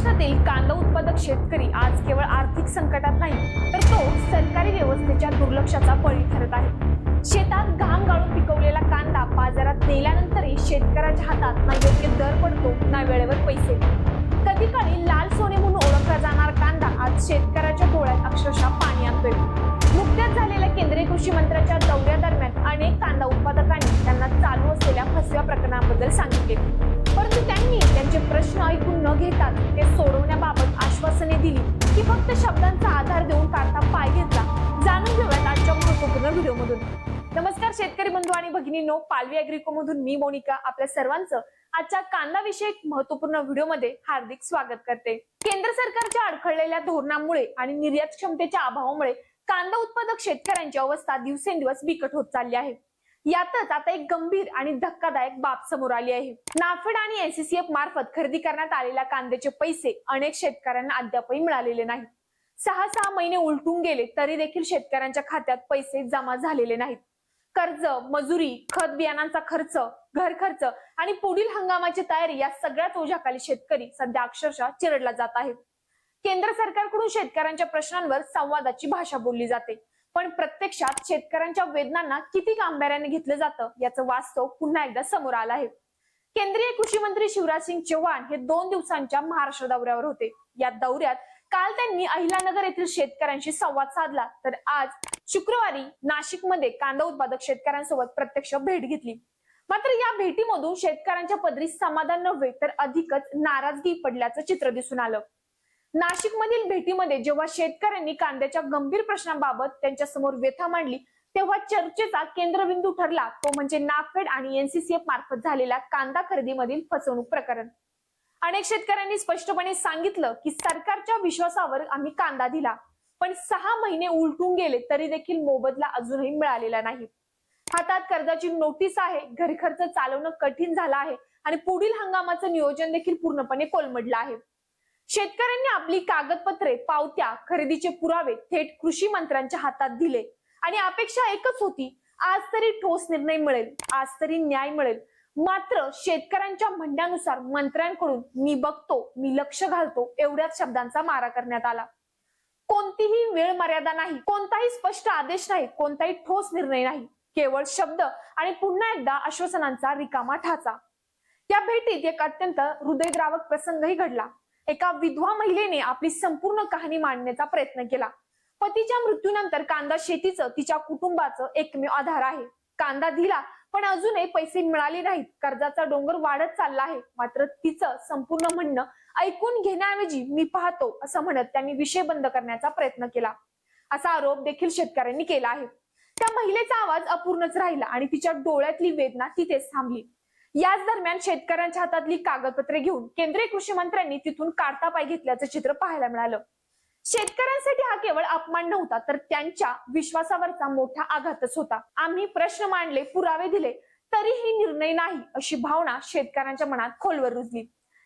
महाराष्ट्रातील कांदा उत्पादक शेतकरी आज केवळ आर्थिक संकटात नाही तर तो सरकारी व्यवस्थेच्या दुर्लक्षाचा बळी ठरत आहे. शेतात घाम गाळून पिकवलेला कांदा बाजारात नेल्यानंतरही शेतकऱ्याच्या हातात ना योग्य दर पडतो ना वेळेवर पैसे. कधी काळी लाल सोने म्हणून ओळखला जाणारा कांदा आज शेतकऱ्याच्या डोळ्यात अक्षरशः पाणी आणतोय. नुकत्याच झालेल्या केंद्रीय कृषी मंत्र्याच्या दौऱ्यादरम्यान अनेक कांदा उत्पादकांनी त्यांना चालू असलेल्या फसव्या प्रकरणाबद्दल सांगितले. जे प्रश्न ऐकून न घेतात ते सोडवण्याबाबत आश्वासने दिली. की फक्त शब्दांचा आधार देऊन काढता पाय घेतला. जाणून घेऊयात आजच्या महत्त्वपूर्ण व्हिडिओमधून. नमस्कार शेतकरी बंधू आणि भगिनींनो पालवी अॅग्रिको मधून मी मोनिका आपल्या सर्वांचं आजच्या कांदा विषयक महत्त्वपूर्ण व्हिडिओमध्ये हार्दिक स्वागत करते. केंद्र सरकारच्या अडखळलेल्या धोरणामुळे आणि निर्यात क्षमतेच्या अभावामुळे कांदा उत्पादक शेतकऱ्यांची अवस्था दिवसेंदिवस बिकट होत चालली आहे. यातच आता एक गंभीर आणि धक्कादायक बाब समोर आली आहे. नाफेड आणि एनसीसीएफ मार्फत खरेदी करण्यात आलेल्या कांद्याचे पैसे अनेक शेतकऱ्यांना अद्यापही मिळालेले नाही सहा सहा महिने उलटून गेले तरी देखील शेतकऱ्यांच्या खात्यात पैसे जमा झालेले नाहीत. कर्ज मजुरी खत बियाणांचा खर्च घर खर्च आणि पुढील हंगामाची तयारी या सगळ्याच ओझ्याखाली शेतकरी सध्या अक्षरशः चिरडला जात आहेत केंद्र सरकारकडून शेतकऱ्यांच्या प्रश्नांवर संवादाची भाषा बोलली जाते. पण प्रत्यक्षात शेतकऱ्यांच्या वेदनांना किती गांभीर्याने घेतलं जातं याचं वास्तव पुन्हा एकदा समोर आलं आहे. केंद्रीय कृषी मंत्री शिवराज सिंग चौहान हे दोन दिवसांच्या महाराष्ट्र दौऱ्यावर होते. या दौऱ्यात काल त्यांनी अहिलानगर येथील शेतकऱ्यांशी संवाद साधला. तर आज शुक्रवारी नाशिकमध्ये कांदा उत्पादक शेतकऱ्यांसोबत प्रत्यक्ष भेट घेतली. मात्र या भेटीमधून शेतकऱ्यांच्या पदरी समाधान नव्हे तर अधिकच नाराजगी पडल्याचं चित्र दिसून आलं. नाशिक मधील भेटीमध्ये जेव्हा शेतकऱ्यांनी कांद्याच्या गंभीर प्रश्नांबाबत त्यांच्यासमोर व्यथा मांडली तेव्हा चर्चेचा केंद्रबिंदू ठरला. तो म्हणजे नाफेड आणि एनसीसीएफ मार्फत झालेल्या कांदा खरेदीमधील फसवणूक प्रकरण. अनेक शेतकऱ्यांनी स्पष्टपणे सांगितलं की सरकारच्या विश्वासावर आम्ही कांदा दिला पण सहा महिने उलटून गेले तरी देखील मोबदला अजूनही मिळालेला नाही. हातात कर्जाची नोटीस आहे घरखर्च चालवणं कठीण झालं आहे आणि पुढील हंगामाचं नियोजन देखील पूर्णपणे कोलमडलं आहे. शेतकऱ्यांनी आपली कागदपत्रे पावत्या खरेदीचे पुरावे थेट कृषी मंत्र्यांच्या हातात दिले. आणि अपेक्षा एकच होती आज तरी ठोस निर्णय मिळेल आज तरी न्याय मिळेल. मात्र शेतकऱ्यांच्या म्हणण्यानुसार मंत्र्यांकडून मी बघतो मी लक्ष घालतो एवढ्याच शब्दांचा मारा करण्यात आला. कोणतीही वेळ मर्यादा नाही कोणताही स्पष्ट आदेश नाही कोणताही ठोस निर्णय नाही. केवळ शब्द आणि पुन्हा एकदा आश्वासनांचा रिकामा ठाचा. या भेटीत एक अत्यंत हृदयद्रावक प्रसंगही घडला. एका विधवा महिलेने आपली संपूर्ण कहाणी मांडण्याचा प्रयत्न केला. पतीच्या मृत्यूनंतर कांदा शेतीचं तिच्या कुटुंबाचं एकमेव आधार आहे. कांदा दिला पण अजूनही पैसे मिळाले नाहीत. कर्जाचा डोंगर वाढत चालला आहे. मात्र तिचं संपूर्ण म्हणणं ऐकून घेण्याऐवजी मी पाहतो असं म्हणत त्यांनी विषय बंद करण्याचा प्रयत्न केला. असा आरोप देखील शेतकऱ्यांनी केला आहे. त्या महिलेचा आवाज अपूर्णच राहिला आणि तिच्या डोळ्यातली वेदना तिथेच थांबली. याच दरम्यान शेतकऱ्यांच्या हातातली कागदपत्रे घेऊन केंद्रीय कृषी मंत्र्यांनी तिथून काढता पाय घेतल्याचं चित्र पाहायला मिळालं. शेतकऱ्यांसाठी हा केवळ अपमान नव्हता तर त्यांच्या विश्वासावरचा मोठा आघातच होता. आम्ही प्रश्न मांडले पुरावे दिले तरीही निर्णय नाही अशी भावना शेतकऱ्यांच्या मनात खोलवर रुजली.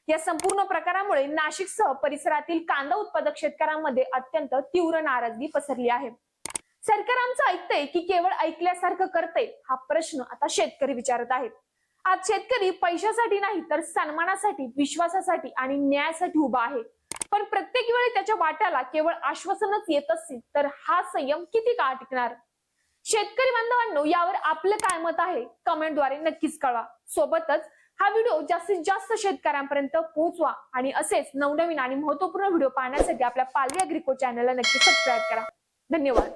या संपूर्ण प्रकारामुळे नाशिकसह परिसरातील कांदा उत्पादक शेतकऱ्यांमध्ये अत्यंत तीव्र नाराजगी पसरली आहे. सरकार आमचं ऐकतंय की केवळ ऐकल्यासारखं करतंय हा प्रश्न आता शेतकरी विचारत आहेत. आज शेतकरी पैशासाठी नाही तर सन्मानासाठी विश्वासासाठी आणि न्यायासाठी उभा आहे. पण प्रत्येक वेळी त्याच्या वाट्याला केवळ आश्वासनच येत असतील तर हा संयम किती काळ टिकणार? शेतकरी बांधवांनो यावर आपलं काय मत आहे? कमेंटद्वारे नक्कीच कळवा. सोबतच हा व्हिडिओ जास्तीत जास्त शेतकऱ्यांपर्यंत पोहोचवा आणि असेच नवनवीन आणि महत्त्वपूर्ण व्हिडिओ पाहण्यासाठी आपल्या पालवी अग्रिको चॅनलला नक्की सबस्क्राईब करा. धन्यवाद.